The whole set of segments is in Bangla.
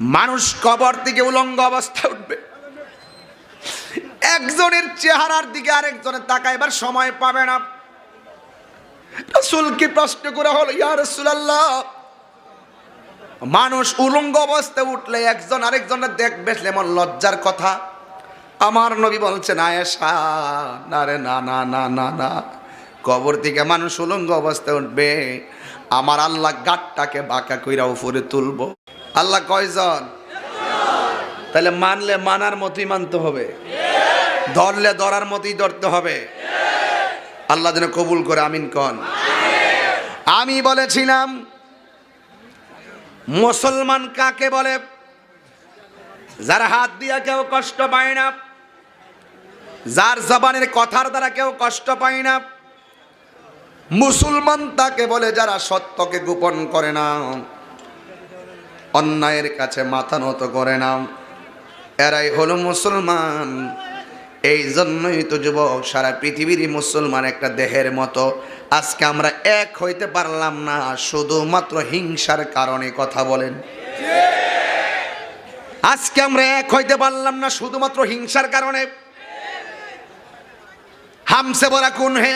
মানুষ কবর থেকে উলঙ্গ অবস্থায় উঠবে। একজনের চেহারার দিকে আরেকজনের তাকাইবার সময় পাবে না। রাসূলকে প্রশ্ন করা হলো, ইয়া রাসূলুল্লাহ, মানুষ উলঙ্গ অবস্থায় উঠলে একজন আরেকজনের দেখবে এমন লজ্জার কথা? আমার নবী বলছেন, আয়েশা, না রে, না না না না না, কবর থেকে মানুষ উলঙ্গ অবস্থায় উঠবে। আমার আল্লাহ গাটটাকে বাঁকা কইরা উপরে তুলবো। আল্লাহ কয়জন? তাহলে মানলে মানার মতোই মানতে হবে। ধরলে ধরার মতোই ধরতে হবে। আল্লাহ যেন কবুল করে, আমিন কন। আমি বলেছিলাম, মুসলমান কাকে বলে? যার হাত দিয়া কেউ কষ্ট পায় না, যার জবানের কথার দ্বারা কেউ কষ্ট পায় না, মুসলমান তাকে বলে যারা সত্যকে গোপন করে না। অন্যায়ের কাছে মাথা নত করে না এরাই হলো মুসলমান। এই জন্যই তো যুবক, সারা পৃথিবীরই মুসলমান একটা দেহের মতো। আজকে আমরা এক হইতে পারলাম না, শুধুমাত্র হিংসার কারণে কথা বলেন। আজকে আমরা এক হইতে পারলাম না, শুধুমাত্র হিংসার কারণে। হামসে বলা কোন হে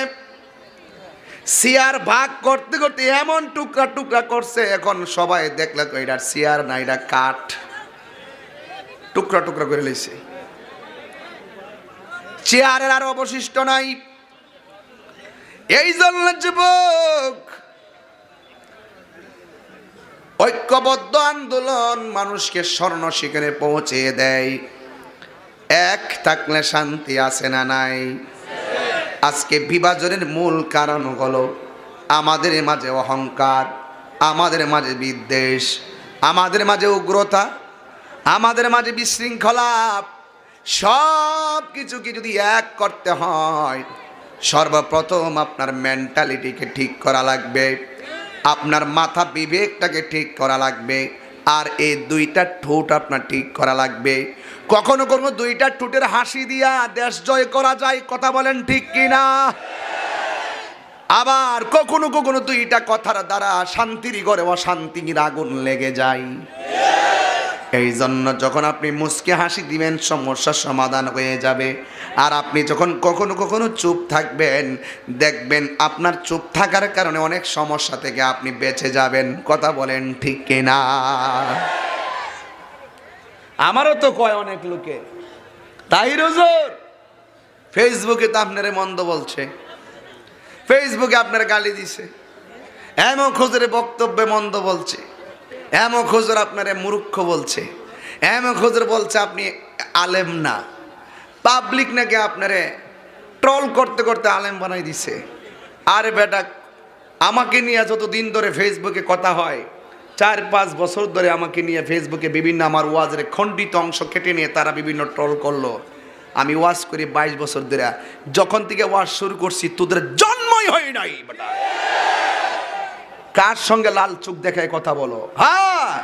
সিয়ার ভাগ করতে করতে এমন টুকরা টুকরা করছে, এখন সবাই দেখলে এটা সিয়ার না, এটা কাঠ। টুকরা টুকরা করে লইছে চেয়ারের আর অবশিষ্ট নাই। এই জন্য যুবক, ঐক্যবদ্ধ আন্দোলন মানুষকে স্বর্ণ শিখরে পৌঁছে দেয়। এক থাকলে শান্তি আছে না নাই। আজকে বিভাজনের মূল কারণ হলো আমাদের মাঝে অহংকার, আমাদের মাঝে বিদ্বেষ, আমাদের মাঝে উগ্রতা, আমাদের মাঝে বিশৃঙ্খলা। সব কিছুকে যদি এক করতে হয়, সর্বপ্রথম আপনার মেন্টালিটিকে ঠিক করা লাগবে। আপনার মাথা বিবেকটাকে ঠিক করা লাগবে। আর এ দুইটা ঠোঁট আপনার ঠিক করা লাগবে। কখনো কখনো দুইটা ঠোঁটের হাসি দিয়া দেশ জয় করা যায়, কথা বলেন ঠিক কিনা? আবার কখনো কখনো দুইটা কথার দ্বারা শান্তির ঘরে অশান্তির আগুন লেগে যায়। এই জন্য যখন আপনি মুসকে হাসি দিবেন, সমস্যার সমাধান হয়ে যাবে। আর আপনি যখন কখনো কখনো চুপ থাকবেন, দেখবেন আপনার চুপ থাকার কারণে অনেক সমস্যা থেকে আপনি বেঁচে যাবেন। কথা বলেন ঠিক কিনা? আমারও তো কয় অনেক লোকে। তাই রোজর ফেসবুকে তো আপনারে মন্দ বলছে। ফেসবুকে আপনার গালি দিছে। এমন খোঁজের বক্তব্যে মন্দ বলছে। এমন খোঁজর আপনারে মূর্খ বলছে। এমন খোঁজর বলছে আপনি আলেম না। পাবলিক নাকি আপনারে ট্রল করতে করতে আলেম বানাই দিছে। আরে বেটা, আমাকে নিয়ে যত দিন ধরে ফেসবুকে কথা হয়, চার পাঁচ বছর ধরে আমাকে নিয়ে ফেসবুকে বিভিন্ন আমার ওয়াজের খণ্ডিত অংশ কেটে নিয়ে তারা বিভিন্ন ট্রল করল। আমি ওয়াজ করি বাইশ বছর ধরে। যখন থেকে ওয়াজ শুরু করছি, তোদের জন্মই হয় নাই বেটা। কার সঙ্গে লাল চোখ দেখায় কথা বলো? হ্যাঁ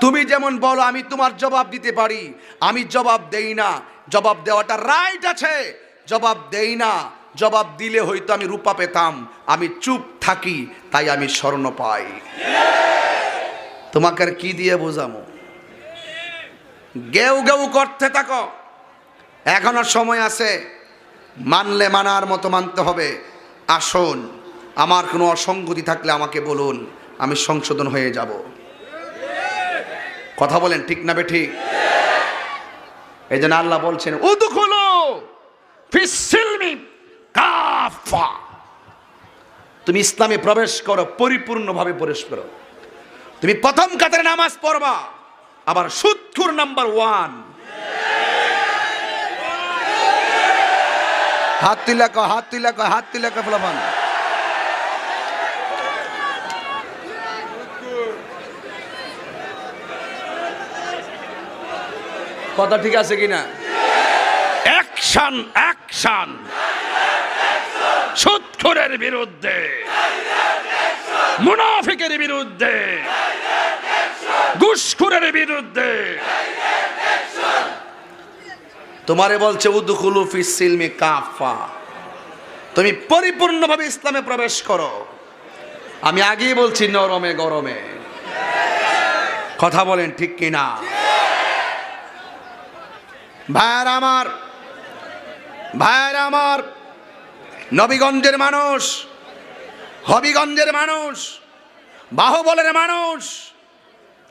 তুমি যেমন বলো, আমি তোমার জবাব দিতে পারি। আমি জবাব দেই না। জবাব দেওয়াটা রাইট আছে। জবাব দেই না। জবাব দিলে হয়তো আমি রূপা পেতাম। আমি চুপ থাকি, তাই আমি স্বর্ণ পাই। তোমাকে আর কি দিয়ে বোঝামো? গেউ গেউ করতে থাকো। এখনও সময় আছে। মানলে মানার মতো মানতে হবে। আসুন। আমার কোনো অসঙ্গতি থাকলে আমাকে বলুন, আমি সংশোধন হয়ে যাব। কথা বলেন ঠিক না বে ঠিক এই জন্য আল্লাহ বলছেন কাফা। তুমি ইসলামে প্রবেশ করো, পরিপূর্ণভাবে প্রবেশ করো। তুমি প্রথম কাতারে নামাজ পড়বা, আবার সুৎখুর নাম্বার ওয়ান। হাত তুলা হাত তুলা হাত তুলা কো কথা ঠিক আছে কিনা? Action action. সুৎখুরের বিরুদ্ধে। মুনাফিকের বিরুদ্ধে। ঘুষখুরের বিরুদ্ধে। তোমারে বলছে উদুকুলু ফিসিলমি কাফা তুমি পরিপূর্ণভাবে ইসলামে প্রবেশ করো। আমি আগেই বলছি নরমে গরমে। কথা বলেন ঠিক কিনা? ভাইয়ার আমার ভাইয়ার আমার, নবীগঞ্জের মানুষ, হবিগঞ্জের মানুষ, বাহুবলের মানুষ।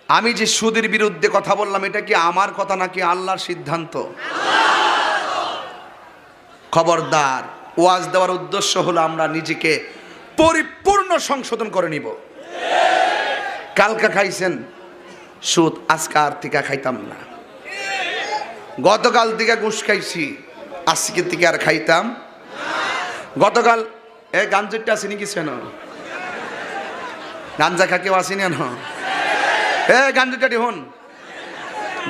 আমি যে সুদের বিরুদ্ধে কথা বললাম, এটা কি আমার কথা নাকি আল্লাহর সিদ্ধান্ত? খবরদার, ওয়াজ দেওয়ার উদ্দেশ্য হলো আমরা নিজেকে পরিপূর্ণ সংশোধন করে নিব। কালকা খাইছেন, সুদ, আজকে আর টিকা খাইতাম না। গতকাল থেকে ঘুষ খাইছি, আজকে থেকে আর খাইতাম। গতকাল, এ, গাঞ্জেরটা আসেনি কি সেন গাঞ্জা খা কেউ আসেনি না এ গাঞ্জুটাটি হন।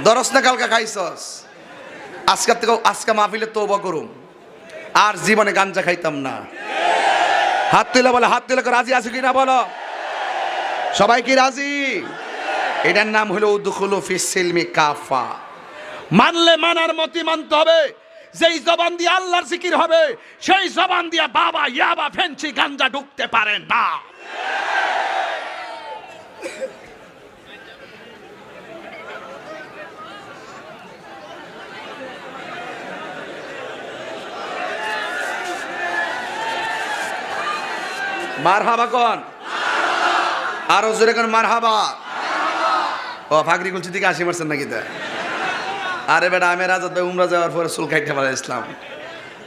দরস না কালকা খাইছস? আজকের থেকে আজকে মাহফিলে তৌবা করুম। আর জীবনে গাঞ্জা খাইতাম না। হাত তুলে বলে, হাত তুলে রাজি আছে কি না বলো? সবাই কি রাজি? এটার নাম হলো উদ্দুখুলু ফিসিলমি কাফা। মানলে মানার মতি মানতে হবে। যেই জবান দিয়ে আল্লাহর জিকির হবে, সেই জবান দিয়ে বাবা ইয়াবা ফেন্সি গাঞ্জা ঢুকতে পারে না। মার কন? আরও জোরে কন ও ফাকরি কুলছি দিকে আসি মারছেন নাকি তা? আরে বেটা, আমি রাজা উমরা যাওয়ার পরে চুল খাইতে পারে ইসলাম।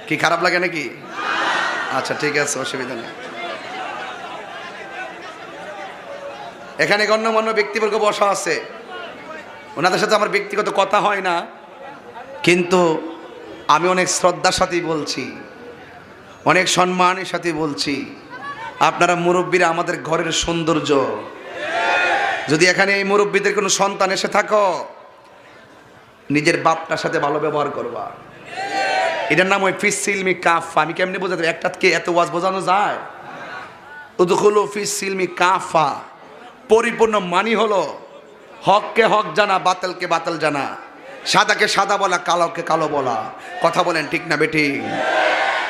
কি খারাপ লাগে নাকি? আচ্ছা ঠিক আছে, অসুবিধা নেই। এখানে গণ্যমান্য ব্যক্তিবর্গ বসা আছে। ওনাদের সাথে আমার ব্যক্তিগত কথা হয় না, কিন্তু আমি অনেক শ্রদ্ধার সাথেই বলছি, অনেক সম্মানের সাথে বলছি, আপনারা মুরব্বীরা আমাদের ঘরের সৌন্দর্য। যদি এখানে এই মুরব্বীদের কোনো সন্তান এসে থাকো নিজের বাপটার সাথে ভালো ব্যবহার করবা। এটার নাম ওই ফিস সিলমি কাফ আমি কেমনি বোঝাতে একটাকে এত ওয়াজ বোঝানো যায়? ফিস সিলমি কাফা পরিপূর্ণ মানি হলো হককে হক জানা, বাতিলকে বাতিল জানা। সাদাকে সাদা বলা, কালোকে কালো বলা। কথা বলেন ঠিক না বেটি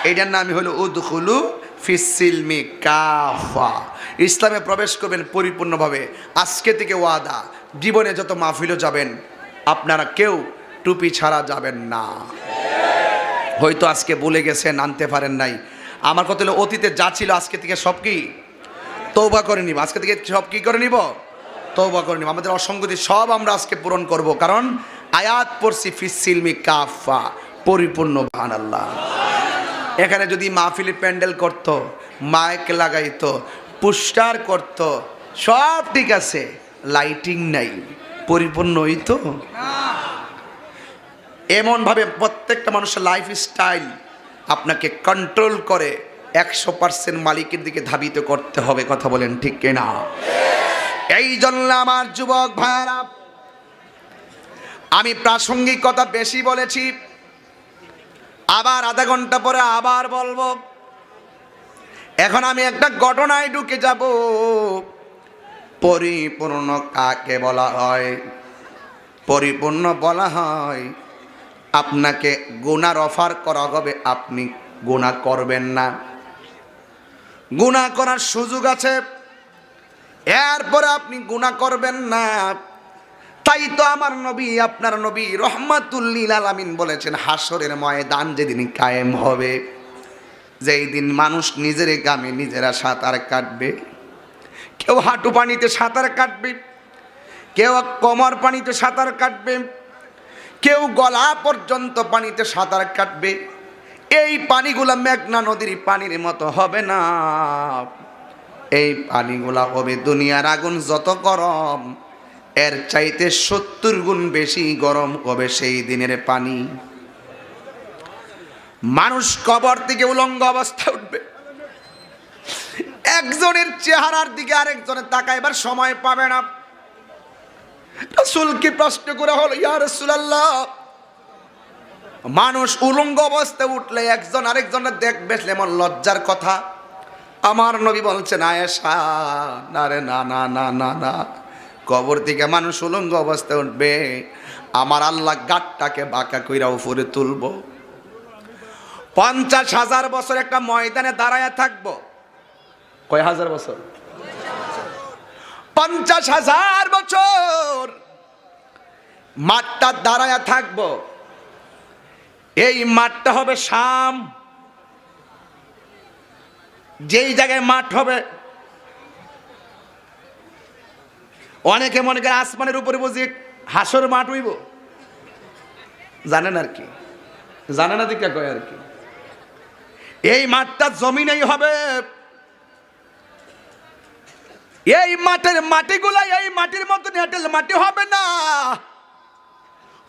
এইটার নামই হলো উদখুলু ফিসিলমি কাফা ইসলামে প্রবেশ করবেন পরিপূর্ণভাবে। আজকে থেকে ওয়াদা। জীবনে যত মাহফিলও যাবেন আপনারা কেউ টুপি ছাড়া যাবেন না। হয়তো আজকে বলে গেছেন, আনতে পারেন নাই। আমার কথা হলো, অতীতে যা ছিল আজকে থেকে সব কি? তৌবা করে নিব। আজকে থেকে সব কি করে নিব? তৌবা করে নিব। আমাদের অসঙ্গতি সব আমরা আজকে পূরণ করব। কারণ আয়াত পড়ছি ফিসিলমি কাফা পরিপূর্ণ ভান আল্লাহ এখানে যদি মাহফিলি প্যান্ডেল করত, মাইক লাগাইতো, পুস্টার করত, সব ঠিক আছে, লাইটিং নাই। পরিপূর্ণ হইতো এমনভাবে প্রত্যেকটা মানুষের লাইফ স্টাইল আপনাকে কন্ট্রোল করে, একশো পার্সেন্ট মালিকের দিকে ধাবিত করতে হবে, কথা বলেন ঠিক কিনা? এই জন্য আমার যুবক ভাইয়ারা, আমি প্রাসঙ্গিক কথা বেশি বলেছি, আবার আধা ঘণ্টা পরে আবার বলব, এখন আমি একটা ঘটনায় ঢুকে যাব। পরিপূর্ণ কাকে বলা হয়? পরিপূর্ণ বলা হয়, আপনাকে গুনার অফার করা হবে, আপনি গুণা করবেন না। গুণা করার সুযোগ আছে, এরপরে আপনি গুণা করবেন না। তাই তো আমার নবী, আপনার নবী রহমাতুল্লিল আলামিন বলেছেন হাসরের ময়দান যেদিন কায়েম হবে, যেই দিন মানুষ নিজের গামে নিজেরা সাঁতার কাটবে। কেউ হাঁটু পানিতে সাঁতার কাটবে, কেউ কোমর পানিতে সাঁতার কাটবে, কেউ গলা পর্যন্ত পানিতে সাঁতার কাটবে। এই পানিগুলা মেঘনা নদীর পানির মতো হবে না। এই পানিগুলা হবে দুনিয়ার আগুন যত গরম, এর চাইতে সত্তর গুণ বেশি গরম হবে সেই দিনের পানি। মানুষ কবর থেকে উলঙ্গ অবস্থা উঠবে। একজনের চেহারার দিকে আরেকজনের তাকাইবার সময় পাবে না। রসুলকে প্রশ্ন করে হলো, ইয়া রসুলাল্লাহ, মানুষ উলঙ্গ অবস্থায় উঠলে একজন আরেকজনের দেখবে এমন লজ্জার কথা। আমার নবী বলছেন, আয়েশা, না রে, না না না না না, কবর থেকে মানুষ উলঙ্গ অবস্থায় উঠবে, আমার আল্লাহ গাটটাকে বাঁকা কইরা উপরে তুলব। পঞ্চাশ হাজার বছর একটা ময়দানে দাঁড়ায় থাকব কয় হাজার বছর? পঞ্চাশ হাজার বছর। মাঠটা দাঁড়ায় থাকব। এই মাঠটা হবে শাম। যেই জায়গায় মাঠ হবে, অনেকে মনে করে আসমানের উপরে বুঝি হাসর মাঠ হইব। জানেন আর কি? জানে না দিকা কয় আর কি? এই মাঠটা জমিনেই হবে। এই মাঠের মাটিগুলা এই মাটির মতো এঁটেল মাটি হবে না।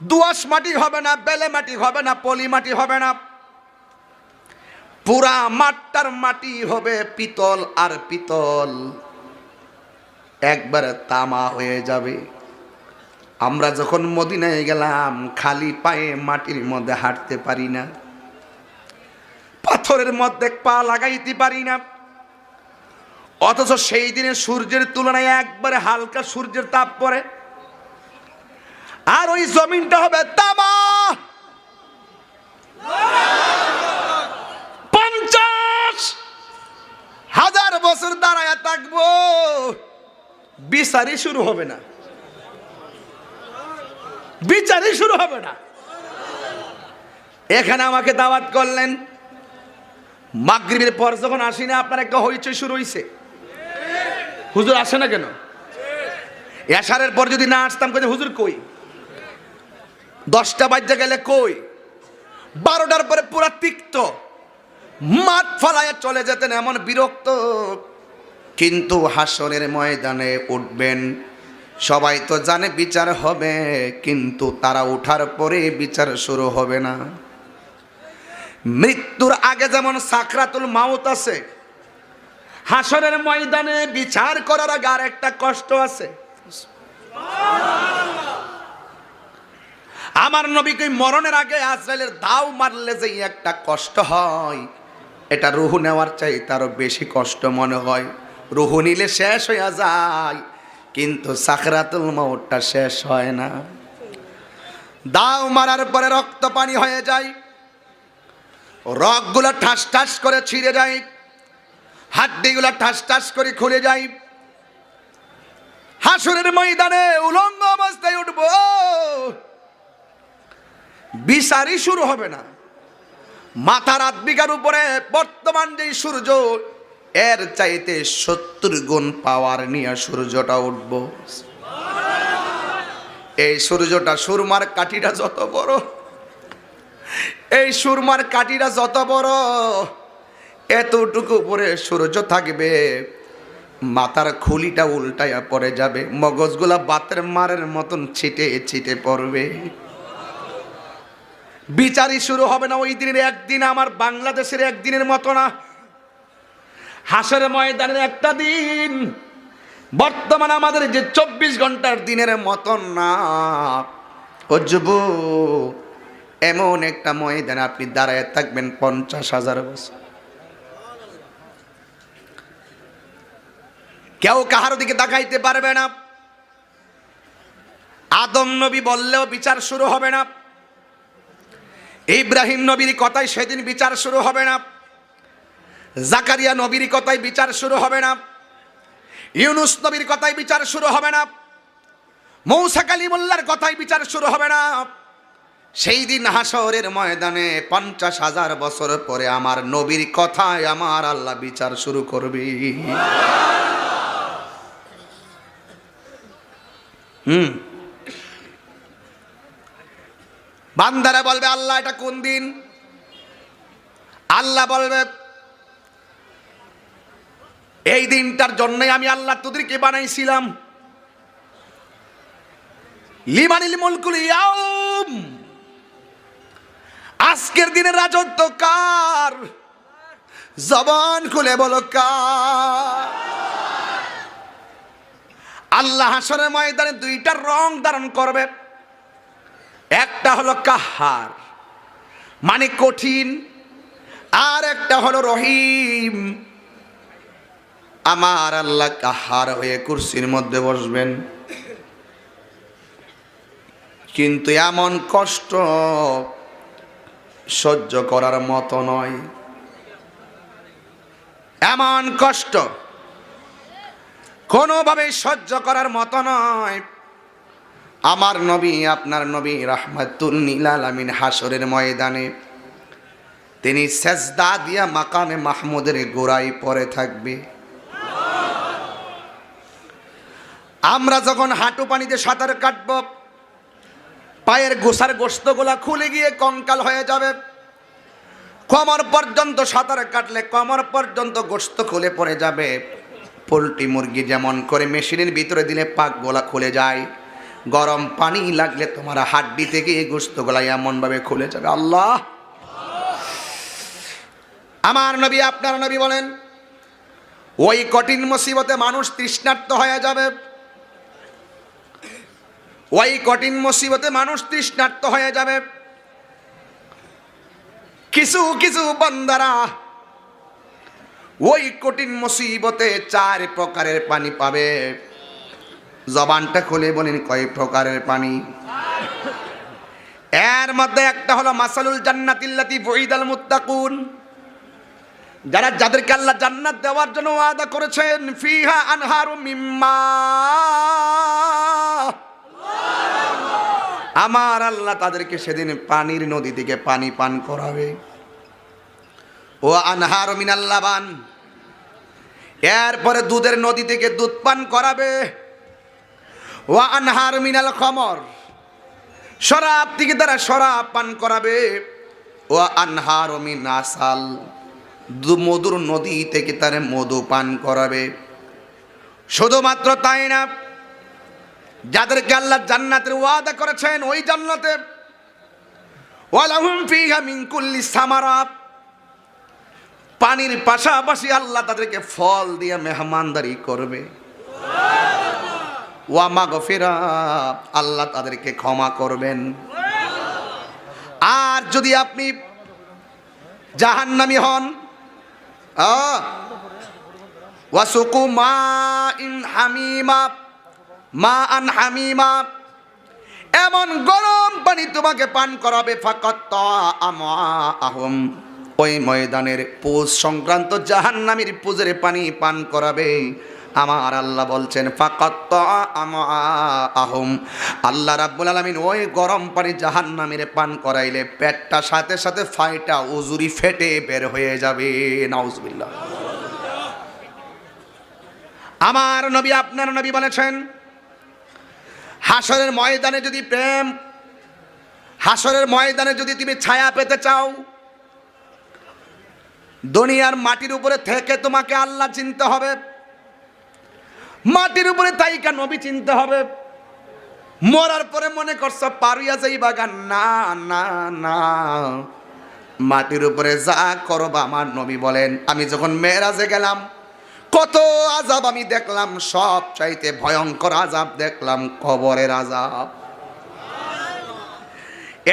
দুয়াশ মাটি হবে না, বেলে মাটি হবে না, পলি মাটি হবে না। পুরা মাঠটার মাটি হবে পিতল আর পিতল। একবারে তামা হয়ে যাবে। আমরা যখন মদিনায় গেলাম, খালি পায়ে মাটির মধ্যে হাঁটতে পারি না। পাথরের মধ্যে পা লাগাইতে পারি না। অথচ সেই দিনে সূর্যের তুলনায় একবারে হালকা সূর্যের তাপ পড়ে। আর ওই জমিনটা হবে তামা। পঞ্চাশ হাজার বছর দাঁড়ায় থাকব। বিচারই শুরু হবে না। বিচারই শুরু হবে না। এখানে আমাকে দাওয়াত করলেন। মাগরিবের পর যখন আসি না, আপনার একটা হইচই শুরু হইছে। হুজুর আসে না কেন? এশারের পর যদি না আসতাম কেন হুজুর কই? দশটা বাজে গেলে কই? বারোটার পরে পুরা তিক্ত। মাঠ ফলায় চলে যেতেন এমন বিরক্ত। কিন্তু হাসরের ময়দানে উঠবেন। সবাই তো জানে বিচার হবে, কিন্তু তারা উঠার পরে বিচার শুরু হবে না। মৃত্যুর আগে যেমন সাকরাতুল মাউত আছে হাসরের ময়দানে বিচার করার আগে আর একটা কষ্ট আছে। আমার নবীকে মরণের আগে আজরাইলের দাও মারলে যে একটা কষ্ট হয়, এটা রুহু নেওয়ার চাই তারও বেশি কষ্ট মনে হয়। রুহু নিলে শেষ হয়ে যায়, কিন্তু সাকরাতুল মাউটটা শেষ হয় না। দাও মারার পরে রক্ত পানি হয়ে যায়, রগগুলো ঠাস ঠাস করে ছিঁড়ে যায়। হাড্ডিগুলো ঠাস ঠাস করে খুলে যায় হাসুরের ময়দানে উলঙ্গ অবস্থায় উঠবো। বিচারই শুরু হবে না। মাথার আত্মিকার উপরে বর্তমান যে সূর্য, এর চাইতে সত্তর গুণ পাওয়ার নিয়ে সূর্যটা উঠব। এই সূর্যটা সুরমার কাঠিটা যত বড়, এই সুরমার কাঠিটা যত বড় এতটুকু উপরে সূর্য থাকবে, মাথার খুলিটা উল্টায়া পড়ে যাবে, মগজগুলা বাতের মারের মতন ছিটে ছিটে পড়বে। বিচারই শুরু হবে না ওই দিনের, একদিন আমার বাংলাদেশের একদিনের মতো না। হাসের ময়দানের একটা দিন, বর্তমান আমাদের যে চব্বিশ ঘণ্টার দিনের মতন না। যুব, এমন একটা ময়দানে আপনি দাঁড়ায় থাকবেন পঞ্চাশ হাজার বছর। কেউ কাহার দিকে তাকাইতে পারবে না। আদম নবী বললেও বিচার শুরু হবে না। ইব্রাহিম নবীর কথায় সেদিন বিচার শুরু হবে না। জাকারিয়া নবীর কথায় বিচার শুরু হবে না। ইউনুস নবীর কথায় বিচার শুরু হবে না। মৌসা কালিমুল্লার কথায় বিচার শুরু হবে না। সেই দিন হাসরের ময়দানে পঞ্চাশ হাজার বছর পরে আমার নবীর কথায় আমার আল্লাহ বিচার শুরু করবে। বান্দারা বলবে, আল্লাহ, এটা কোন দিন? আল্লাহ বলবে, এই দিনটার জন্যই আমি আল্লাহ তোদেরকে বানাইছিলাম। লিমানিল মুলকুল ইয়াউম। আজকের দিনের রাজত্ব কার? জবান খুলে বলো, কার? আল্লাহ হাসরের ময়দানে দুইটা রং ধারণ করবে। একটা হলো কাহার মানে কঠিন, আর একটা হলো রহিম। আমার আল্লাহ কাহার হয়ে কুরসির মধ্যে বসবেন। কিন্তু এমন কষ্ট সহ্য করার মতো নয়। এমন কষ্ট কোনোভাবে সহ্য করার মতো নয়। আমার নবী, আপনার নবী রাহমাতুল্লিল আলামিন হাসরের ময়দানে তিনি সেজদা দিয়া মাকামে মাহমুদের গোড়ায় পরে থাকবে। আমরা যখন হাঁটু পানিতে সাঁতার কাটব, পায়ের গোসার গোস্তগুলা খুলে গিয়ে কঙ্কাল হয়ে যাবে। কমর পর্যন্ত সাঁতার কাটলে কমর পর্যন্ত গোস্ত খুলে পড়ে যাবে। পোলট্রি মুরগি যেমন করে মেশিনের ভিতরে দিলে পাক গোলা খুলে যায়। গরম পানি লাগলে তোমার হাড্ডি থেকে এই গোস্তগুলা এমনভাবে খুলে যাবে। আল্লাহ! আমার নবী, আপনার নবী বলেন, ওই কঠিন মুসিবতে মানুষ তৃষ্ণার্ত হয়ে যাবে। ওই কঠিন মুসিবতে মানুষ তৃষ্ণার্ত হয়ে যাবে। কিছু কিছু বান্দারা ওই কঠিন মুসিবতে চার প্রকারের পানি পাবে। জবানটা খুলে বলেন, কয় প্রকারের পানি? এর মধ্যে একটা হলো, মাসালুল জান্নাতিল্লাতি বইদাল মুত্তাকুন। যারা, যাদেরকে আল্লাহ জান্নাত দেওয়ার জন্য ওয়াদা করেছেন, ফিহা আনহারু মিম্মা। আমার আল্লাহ তাদেরকে সেদিন পানির নদী থেকে পানি পান করাবে। ও আনহার মিনাল্লাবান এরপরে দুধের নদী থেকে দুধ পান করাবে। ও আনহার মিনাল খমর। শরাব থেকে তারা শরাব পান করাবে। ও আনহার মিন আসাল দু- মধুর নদী থেকে তারা মধু পান করাবে। শুধুমাত্র তাই না, যাদেরকে আল্লাহ জান্নাতের ওয়াদা করেছেন ওই জান্নাতে, ওয়ালাহুম ফিহা মিন কুল্লি সামারাত। পানির পাশাপাশি আল্লাহ তাদেরকে ফল দিয়ে মেহমানদারি করবে। ওয়ামা গফিরা আল্লাহ তাদেরকে ক্ষমা করবেন। আর যদি আপনি জাহান্নামি হন ওয়াসুকু মা ইন মা আন এমন গরম পানি তোমাকে পান করাবে, ফাকাত আহম ওই ময়দানের পোষ সংক্রান্ত জাহান্নামীর পুজের পানি পান করাবে। আমার আল্লাহ বলছেন আহম। আল্লাহ রাব্বুল আলামিন ওই গরম পানি জাহান্নামীর পান করাইলে পেটটা সাথে সাথে ফাইটা উজুরি ফেটে বের হয়ে যাবে। নাউজুবিল্লাহ। আমার নবী, আপনার নবী বলেছেন হাসরের ময়দানে যদি প্রেম হাসরের ময়দানে যদি তুমি ছায়া পেতে চাও দুনিয়ার মাটির উপরে থেকে তোমাকে আল্লাহ চিনতে হবে। মাটির উপরে তাইকা নবী চিনতে হবে? মরার পরে মনে করছ পারিয়া যাই বাগান, না না না। মাটির উপরে যা করবা আমার নবী বলেন। আমি যখন মেয়েরাজে গেলাম, কত আজাব আমি দেখলাম, সব চাইতে ভয়ঙ্কর আজাব দেখলাম, কবরের আজাব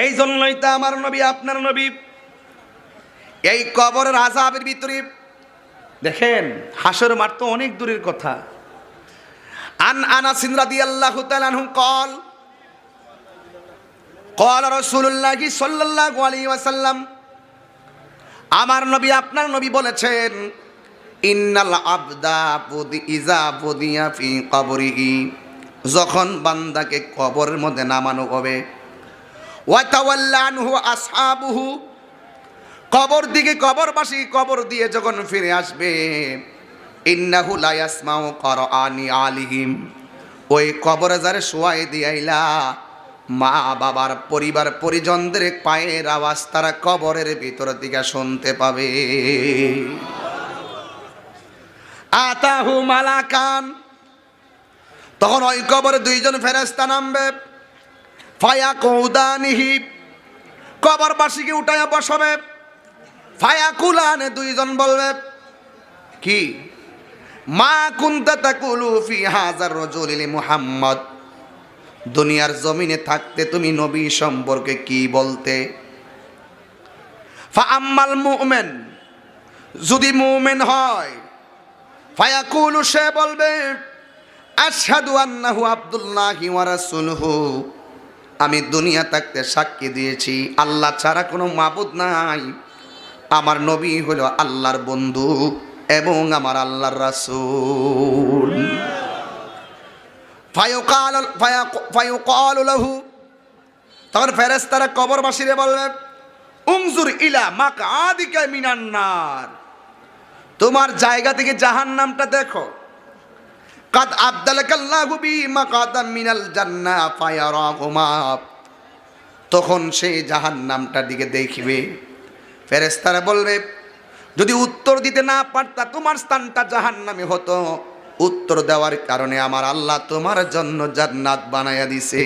এই জন্যই তো আমার নবী, আপনার নবী এই কবরের আজাবের ভিতরে দেখেন, হাসর মার তো অনেক দূরের কথা। আন আনা সিনরাদি আল্লাহ তালানহু কল কল রসুল্লাহ সাল্লাল্লাহু আলাইহি ওয়াসাল্লাম, আমার নবী আপনার নবী বলেছেন, ইন্নাল আবদা পুদি ইজা পুদিয়া ফি কবরিহি যখন বান্দাকে কবরের মধ্যে নামানো হবে। ওয়াতাওয়াল্লানহু আসহাবুহু কবর দিকে কবরবাসী কবর দিয়ে যখন ফিরে আসবে, ইন্নাহু লা ইয়াসমাউ করআনি আলিহিম। ওই কবরে যারে শোয়াই দিয়াইলা মা বাবার পরিবার পরিজনদের পায়ের আওয়াজ তারা কবরের ভিতর দিকে শুনতে পাবে। আতাহু মালাকান। তখন ওই কবরে দুইজন ফেরেস্তা নামবে ফায়া কৌদানিহি কবরবাসীকে উঠাইয়া বসাবে। ফায়া কুলানে দুইজন বলবে, কি? মা কুন্তা ফি হাজার রজুলিল মুহাম্মদ। দুনিয়ার জমিনে থাকতে তুমি নবী সম্পর্কে কি বলতে? ফা আম্মাল মুমেন। যদি মুমেন হয়। ফায়াকুলু, সে বলবে, আশহাদু আন্নাহু আব্দুল্লাহি ওয়া রাসূলুহু। আমি দুনিয়া থাকতে সাক্ষী দিয়েছি। আল্লাহ ছাড়া কোনো মাবুদ নাই। আমার নবী হলো আল্লাহর বন্ধু এবং আমার আল্লাহর রাসূল। ফায়ুকাল ফায়াক- ফায়ুকালু লাহু। তখন ফেরেশতারা কবরবাসীরে বলবে উংজুর ইলা মাকআদিকা মিনান নার। তোমার জায়গা থেকে জাহান্নামটা দেখো। কাদ আবদালাকাল্লাহু বি মাকাদাম মিনাল জান্নাহ ফায়ারাহুমা। তখন সেই জাহান্নামটার দিকে দেখবে। ফেরেশতারা বলবে, যদি উত্তর দিতে না পারতা, তোমার স্থানটা জাহান নামে হতো। উত্তর দেওয়ার কারণে আমার আল্লাহ তোমার জন্য জান্নাত বানাইয়া দিছে।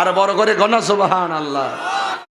আর বড় করে গণ সুবাহান আল্লাহ